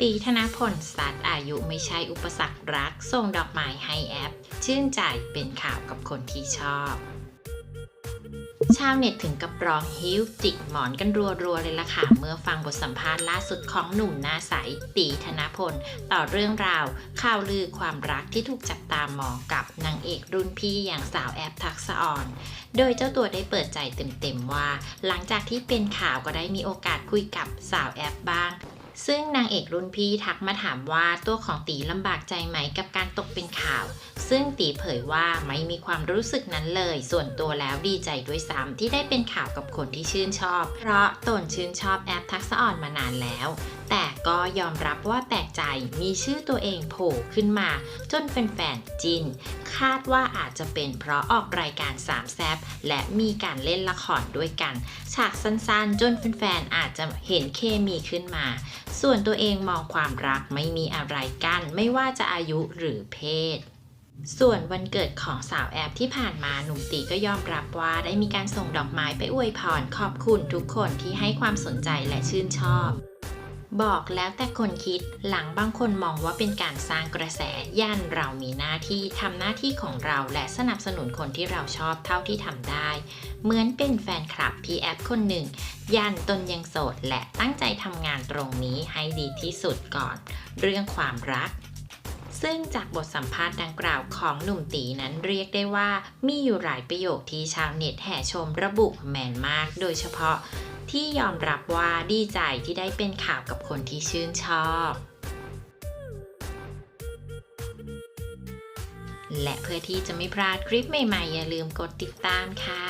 ตีธนพลสัตว์อายุไม่ใช่อุปสรรครัก ส่งดอกไม้ให้แอป ชื่นใจเป็นข่าวกับคนที่ชอบ ชาวเน็ตถึงกับร้องฮิ้วจิกหมอนกันรัวๆเลยล่ะค่ะ เมื่อฟังบทสัมภาษณ์ล่าสุดของหนุ่มหน้าใสตีธนพล ต่อเรื่องราว ข่าวลือความรักที่ถูกจับตามองกับนางเอกรุ่นพี่อย่างสาวแอปทักษะอ่อนโดยเจ้าตัวได้เปิดใจเต็มๆว่า หลังจากที่เป็นข่าวก็ได้มีโอกาสคุยกับสาวแอปบ้าง ซึ่งนางเอกรุ่นพี่ทักมาถามว่าตัวของตีลำบากใจไหมกับการตกเป็นข่าว ซึ่งตีเผยว่าไม่มีความรู้สึกนั้นเลย ส่วนตัวแล้วดีใจด้วยซ้ำที่ได้เป็นข่าวกับคนที่ชื่นชอบ เพราะตนชื่นชอบแอปทักษะอ่อนมานานแล้ว แต่ ก็ยอมรับว่าแปลกใจมีชื่อตัวเองโผล่ขึ้นมา จนแฟนๆจิน คาดว่าอาจจะเป็นเพราะออกรายการสามแซบและมีการเล่นละครด้วยกัน ฉากสั้นๆ จนแฟนๆอาจจะเห็นเคมีขึ้นมา ส่วนตัวเองมองความรักไม่มีอะไรกัน้นไม่ว่าจะอายุหรือเพศส่วนวันเกิดของสาวแอปที่ผ่านมาหนุ่มตีก็ยอมรับว่าได้มีการส่งดอกไม้ไปอวยพรขอบคุณทุกคนที่ให้ความสนใจและชื่นชอบ บอกแล้วแต่คนคิดหลังบางคนมองว่าเป็นการสร้างกระแสย่านเรามีหน้าที่ทำหน้าที่ของเราและสนับสนุนคนที่เราชอบเท่าที่ทำได้ เหมือนเป็นแฟนคลับพี่แอปคนหนึ่งยันตนยังโสดและตั้งใจทำงานตรงนี้ให้ดีที่สุดก่อน เรื่องความรักซึ่งจากบทสัมภาษณ์ดังกล่าวของหนุ่มตีนั้นเรียกได้ว่ามีอยู่หลายประโยคที่ชาวเน็ตแห่ชมระบุแมนมาก โดยเฉพาะ ที่ยอมรับว่าดีใจที่ได้เป็นข่าวกับคนที่ชื่นชอบ และเพื่อที่จะไม่พลาดคลิปใหม่ๆ อย่าลืมกดติดตามค่ะ